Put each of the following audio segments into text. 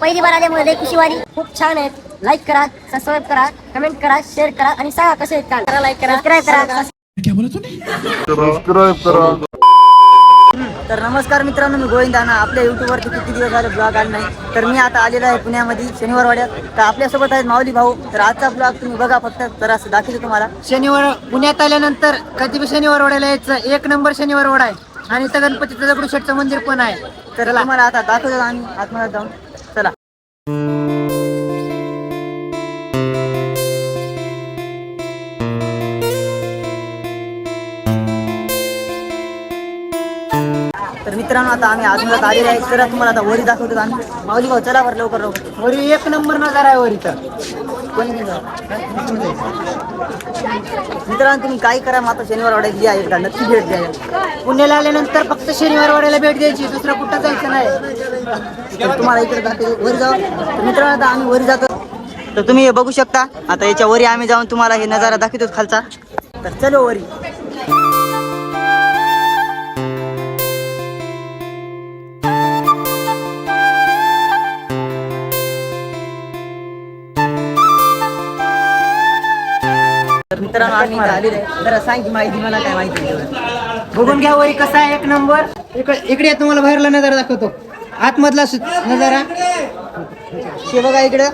पहिली बार आल्यामुळे लई खुशी वाली खूप छान आहेत. लाईक करा सबस्क्राईब करा कमेंट करा शेअर करा आणि सांगा कसे आहेत काल. करा. लाईक करा. सबस्क्राईब करा सबस्क्राईब करा. तर नमस्कार मित्रांनो मी गोविंद दाना आपल्या युट्यूबवरती किती दिवस झाले ब्लॉग आला नाही तर मी आता आलेलो आहे पुण्यामध्ये शनिवार वाड्यात. तर आपल्यासोबत आहेत माऊली भाऊ. तर आजचा ब्लॉग तुम्ही बघा फक्त तर असं दाखवतो तुम्हाला. शनिवार पुण्यात आल्यानंतर कधी बी शनिवार वाड्याला यायचं एक नंबर शनिवार वाडा आहे. आणि इथं गणपतीचं दगडूशेठचं मंदिर पण आहे. तर तुम्हाला आता दाखवतो आम्ही आतमध्ये जाऊन. तर मित्रांनो आता आम्ही आतमध्ये आलेले आहे. तर तुम्हाला आता वरी दाखवतो आम्ही. माऊली भाऊ चला बरं लवकर लवकर. वरी एक नंबर नजर आहे वरी तर. कोणी मित्रांनो तुम्ही काय करा माता शनिवार वाड्यात या एकदा. नक्की भेट द्या. पुण्याला आल्यानंतर फक्त शनिवार वाड्याला भेट द्यायची. दुसरं कुठं जायचं नाही. तर तुम्हाला इकडे जाते वरी जाऊ. मित्रांनो आता आम्ही वर जातो. तर तुम्ही हे बघू शकता आता याच्या वरी आम्ही जाऊन तुम्हाला हे नजारा दाखवतो खालचा. तर चलो वरी. तर मित्रांनो आम्ही इथे जरा सांग की माहिती मला काय माहिती बघून घ्या वरी कसा आहे एक नंबर. इकडे इकडे तुम्हाला बाहेरला नजारा दाखवतो. आतमधला सु- नजारा हे बघा इकडं.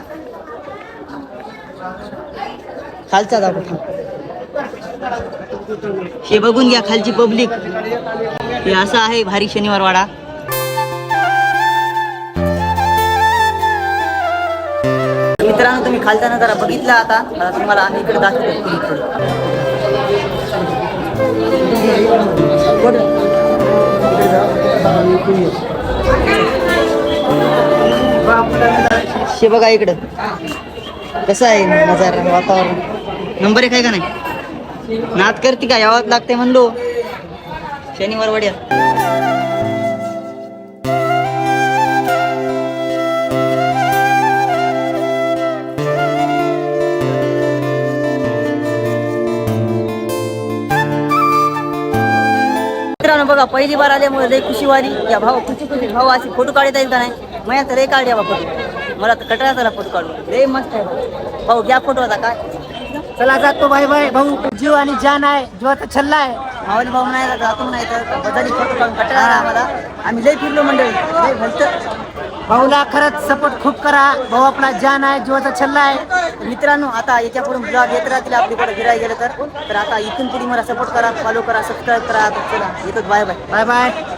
खालचा दाखव हे बघून घ्या खालची पब्लिक. हे असं आहे भारी शनिवार वाडा मित्रांनो तुम्ही खालचा नजारा बघितला आता. तुम्हाला आम्ही इकडे दाखवतो हे बघा इकडं. कसं आहे नजारा वातावरण? नंबर एक आहे का नाही? नाद करते का? यावाच लागते म्हणलो. शनिवार वड्या. मित्रांनो बघा पहिली बार आल्यामुळे लई खुशी वाली. या भाऊ खुशी खुशी भाऊ अशी फोटो काढता येईल का नाही? मग तर लई काढल्या बा फोटो मला तर कटळा झाला फोटो काढून. लई मस्त आहे भाऊ घ्या फोटो आता काय? चला जातो बाय बाय भाऊ जीव आणि जान आहे. जीवाचा छल्ला आहे. माऊली भाऊ नाही जातो नाही तर बदली फोटो काढून आला आम्हाला. आम्ही लई फिरलो मंडळी. लई भलतं. भाऊला खरंच सपोर्ट खूप करा. भाऊ आपला जान आहे जीवाचा छल्ला आहे. मित्रांनो आता याच्यापुढे ब्लॉग येत राहतील. आपल्याकडे गिराय गेलं तर. तर आता इथून पुढे मला सपोर्ट करा फॉलो करा सबस्क्राईब करा. चला येतो. Bye bye bye bye